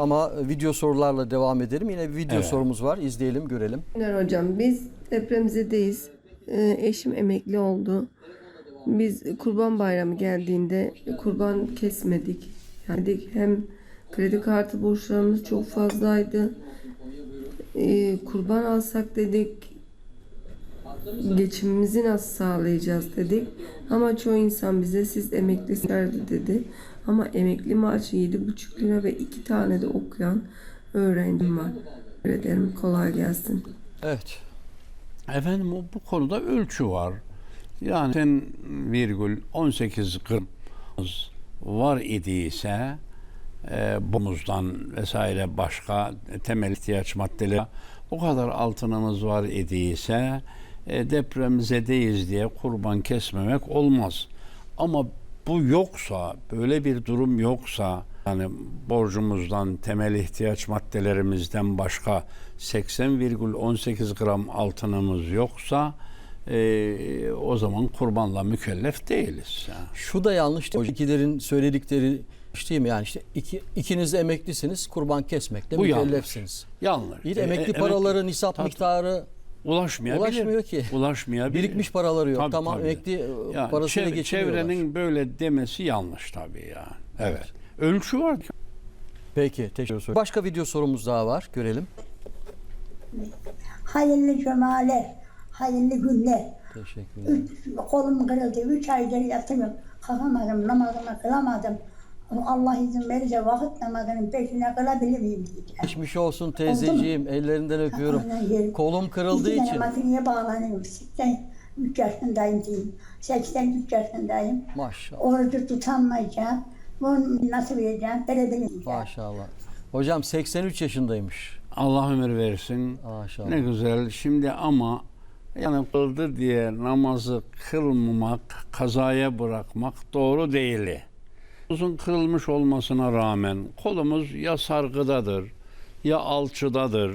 ama video sorularla devam edelim. Yine bir video Evet. sorumuz var. İzleyelim, görelim. Günler hocam biz depremizedeyiz. Ee, eşim emekli oldu. Biz kurban bayramı geldiğinde kurban kesmedik. Yani hem kredi kartı borçlarımız çok fazlaydı. Ee, kurban alsak dedik. Geçimimizi nasıl sağlayacağız dedik. Ama çoğu insan bize siz emeklisiniz dedi. Ama emekli maaşı 7,5 lira ve iki tane de okuyan öğrencim var. Teşekkür ederim. Kolay gelsin. Evet. Efendim bu konuda ölçü var. Yani sen virgül 18 gram var idiyse e, bomuzdan vesaire başka temel ihtiyaç maddeleri o kadar altınımız var idiyse e, depremzedeyiz diye kurban kesmemek olmaz. Ama bu yoksa, böyle bir durum yoksa yani borcumuzdan, temel ihtiyaç maddelerimizden başka 80,18 gram altınımız yoksa e, o zaman kurbanla mükellef değiliz. Yani. Şu da yanlış değil mi? İkilerin söyledikleri işte değil mi? Yani işte iki, ikiniz de emeklisiniz, kurban kesmekle Bu yanlış. mükellefsiniz. Yanlış. Bir de E, emekli e, paraları, nisap Tabii. miktarı ulaşmayabilir. ulaşmıyor ki. Ulaşmayabilir. birikmiş paraları yok. Tabii, tamam tabii. emekli Ya, parasıyla çev- geçiniyorlar. Çevrenin böyle demesi yanlış tabii yani. Evet. Ölçü var. Peki, teşekkür ederim. Başka video sorumuz daha var. Görelim. Hayırlı cumalar, hayırlı günler. Teşekkür ederim. Üç, kolum kırıldı, üç aydır yatıyorum. Kalkamadım, namazımı kılamadım. Allah izin verirse vakit namazının peşine kılabilir miyim diyeceğim. Geçmiş olsun teyzeciğim. Ellerinden öpüyorum. Kolum kırıldığı İki için. makineye bağlanıyorum. 83 yaşındayım diyeyim. 83 yaşındayım. Maşallah. Orucu tutamayacağım. Bunu nasıl vereceğim? Verebilirim. Maşallah. Hocam 83 yaşındaymış. Allah ömür versin. Maşallah. Ne güzel. Şimdi ama yani kıldı diye namazı kılmamak, kazaya bırakmak doğru değil. Uzun kırılmış olmasına rağmen kolumuz ya sargıdadır ya alçıdadır.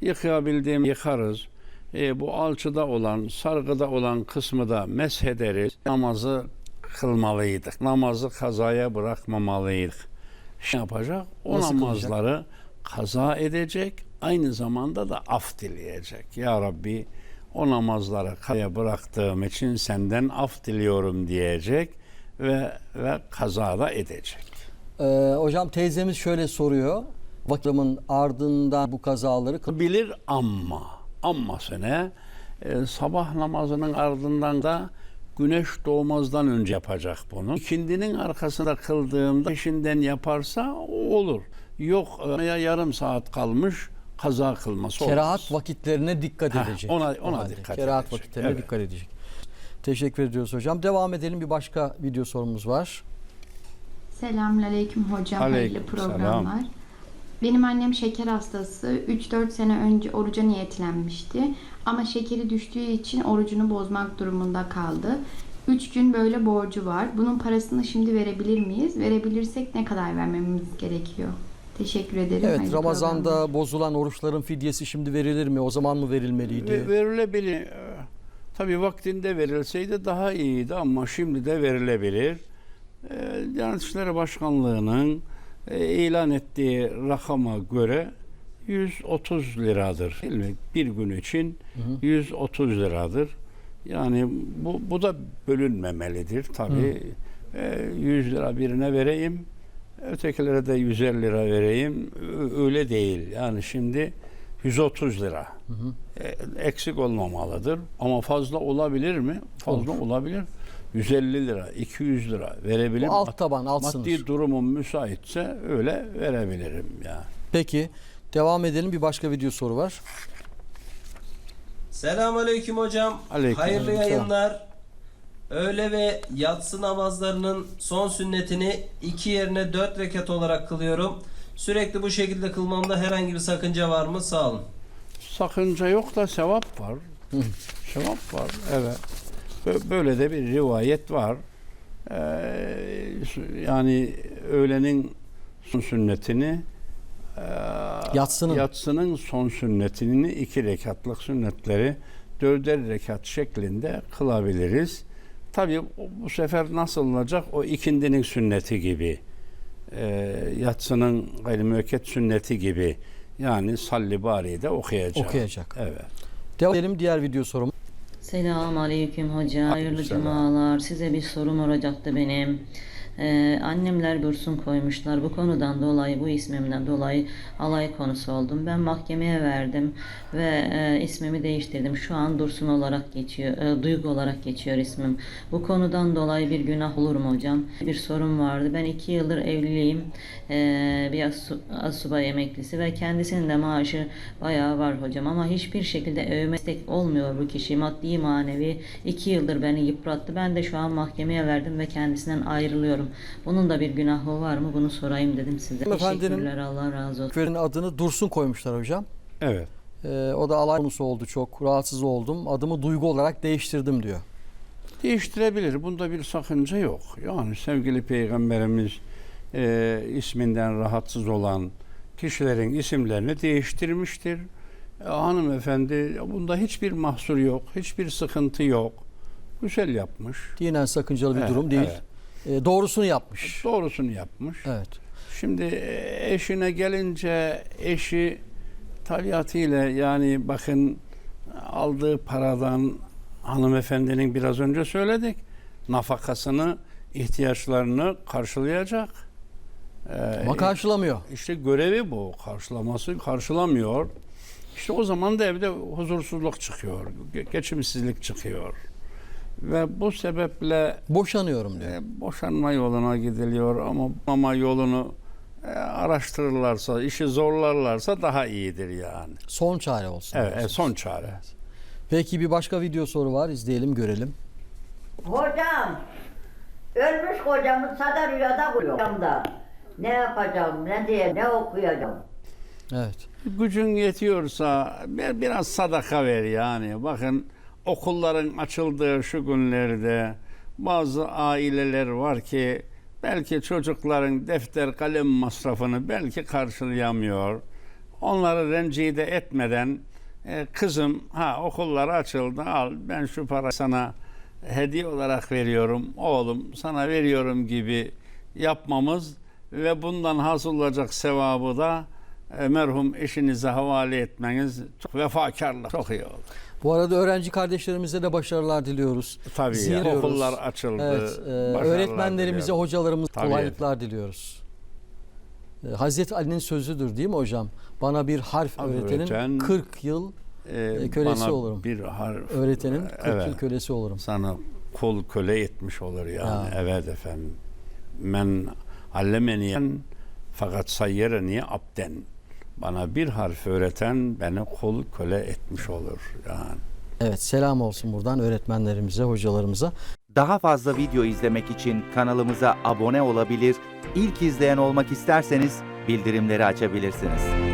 Yıkayabildiğim yıkarız. E, bu alçıda olan, sargıda olan kısmı da meshederiz. Namazı kılmalıydık. Namazı kazaya bırakmamalıydık. Ne yapacak? O Nasıl kılacak? namazları kaza edecek. Aynı zamanda da af dileyecek. Ya Rabbi o namazları kaya bıraktığım için senden af diliyorum diyecek ve ve kaza da edecek. Ee, hocam teyzemiz şöyle soruyor. Vaktimin ardından bu kazaları Bilir ama amması ne? Ee, sabah namazının ardından da güneş doğmazdan önce yapacak bunu. İkindinin arkasında kıldığında peşinden yaparsa olur. Yok e, ya yarım saat kalmış kaza kılması olmaz. kerahat vakitlerine dikkat Heh, edecek. ona- ona O halde. dikkat Kerahat edecek, vakitlerine evet. dikkat edecek. Teşekkür ediyoruz hocam. Devam edelim. Bir başka video sorumuz var. Selamünaleyküm hocam. Aleyküm Hayırlı programlar. selam. Benim annem şeker hastası. 3-4 sene önce oruca niyetlenmişti. Ama şekeri düştüğü için orucunu bozmak durumunda kaldı. 3 gün böyle borcu var. Bunun parasını şimdi verebilir miyiz? Verebilirsek ne kadar vermemiz gerekiyor? Teşekkür ederim. Evet Hayırlı Ramazan'da programlar. bozulan oruçların fidyesi şimdi verilir mi? O zaman mı verilmeliydi? Ve- verilebilir. Ee, Tabii vaktinde verilseydi daha iyiydi ama şimdi de verilebilir. Ee, Diyanet İşleri Başkanlığı'nın e, ilan ettiği rakama göre 130 liradır. Değil mi? Bir gün için 130 liradır. Yani bu, bu da bölünmemelidir. Tabii e, 100 lira birine vereyim, ötekilere de 150 lira vereyim. Öyle değil. Yani şimdi 130 lira. E, eksik olmamalıdır. Ama fazla olabilir mi? Fazla olabilir. 150 lira, 200 lira verebilirim. Bu alt taban, alt Maddi sınır. durumum müsaitse öyle verebilirim ya. Peki devam edelim. Bir başka video soru var. Selamünaleyküm hocam. Aleyküm Hayırlı selam. yayınlar. Öğle ve yatsı namazlarının son sünnetini iki yerine dört rekat olarak kılıyorum. Sürekli bu şekilde kılmamda herhangi bir sakınca var mı? Sağ olun. Sakınca yok da sevap var. sevap var. Evet. Bö- Böyle de bir rivayet var. Ee, yani öğlenin son sünnetini e, Yatsının. yatsının son sünnetini iki rekatlık sünnetleri dörder rekat şeklinde kılabiliriz. Tabii bu sefer nasıl olacak? O ikindinin sünneti gibi. E, yatsının gayri müekket sünneti gibi yani salli bari de okuyacak. Okuyacak. Evet. Devam edelim diğer video sorum. Selam aleyküm hoca. Hayırlı Aleykümselam. cumalar. Size bir sorum olacaktı benim. Ee, annemler Dursun koymuşlar. Bu konudan dolayı, bu ismimden dolayı alay konusu oldum. Ben mahkemeye verdim ve e, ismimi değiştirdim. Şu an Dursun olarak geçiyor, e, Duygu olarak geçiyor ismim. Bu konudan dolayı bir günah olur mu hocam? Bir sorum vardı. Ben iki yıldır evliyim. Ee, bir asu, asubay emeklisi ve kendisinin de maaşı bayağı var hocam ama hiçbir şekilde övme destek olmuyor bu kişi maddi manevi iki yıldır beni yıprattı ben de şu an mahkemeye verdim ve kendisinden ayrılıyorum bunun da bir günahı var mı bunu sorayım dedim size teşekkürler Allah razı olsun Verin adını Dursun koymuşlar hocam. Evet. Ee, o da alay konusu oldu çok. Rahatsız oldum. Adımı Duygu olarak değiştirdim diyor. Değiştirebilir. Bunda bir sakınca yok. Yani sevgili peygamberimiz e, isminden rahatsız olan kişilerin isimlerini değiştirmiştir. E, hanımefendi bunda hiçbir mahsur yok. Hiçbir sıkıntı yok. Güzel yapmış. Dinen sakıncalı bir Evet, durum değil. evet. Ee, doğrusunu yapmış. Doğrusunu yapmış. Evet. Şimdi e, eşine gelince eşi tabiatıyla yani bakın aldığı paradan hanımefendinin biraz önce söyledik nafakasını ihtiyaçlarını karşılayacak. Ee, Ama karşılamıyor. işte görevi bu. Karşılaması karşılamıyor. İşte o zaman da evde huzursuzluk çıkıyor. ge- Geçimsizlik çıkıyor. Ve bu sebeple Boşanıyorum diyor. e, boşanma yoluna gidiliyor ama ama yolunu e, araştırırlarsa, işi zorlarlarsa daha iyidir yani. Son çare olsun. Evet, e, diyorsunuz. son çare. Peki bir başka video soru var. İzleyelim, görelim. Hocam, ölmüş kocamı sada rüyada buluyorum da. Ne yapacağım, ne diye, ne okuyacağım? Evet. Gücün yetiyorsa bir- biraz sadaka ver yani. Bakın okulların açıldığı şu günlerde bazı aileler var ki belki çocukların defter kalem masrafını belki karşılayamıyor. Onları rencide etmeden e, kızım ha okullar açıldı al ben şu para sana hediye olarak veriyorum oğlum sana veriyorum gibi yapmamız ve bundan hasıl olacak sevabı da merhum eşinize havale etmeniz çok vefakarlık çok iyi oldu. Bu arada öğrenci kardeşlerimize de başarılar diliyoruz. Tabii ya, okullar açıldı. Evet, e, öğretmenlerimize, diliyorum. hocalarımıza Tabii. kolaylıklar diliyoruz. E, Hazreti Ali'nin sözüdür değil mi hocam? Bana bir harf Harf öğretenin öğreten, 40 yıl E, kölesi bana olurum. Bir harf öğretenin 40 evet. yıl kölesi olurum. sana kul köle etmiş olur yani. Ya. Evet efendim. Men allemeniyen fakat sayyereni abden. Bana bir harf öğreten beni kul köle etmiş olur yani. Evet selam olsun buradan öğretmenlerimize, hocalarımıza. Daha fazla video izlemek için kanalımıza abone olabilir, ilk izleyen olmak isterseniz bildirimleri açabilirsiniz.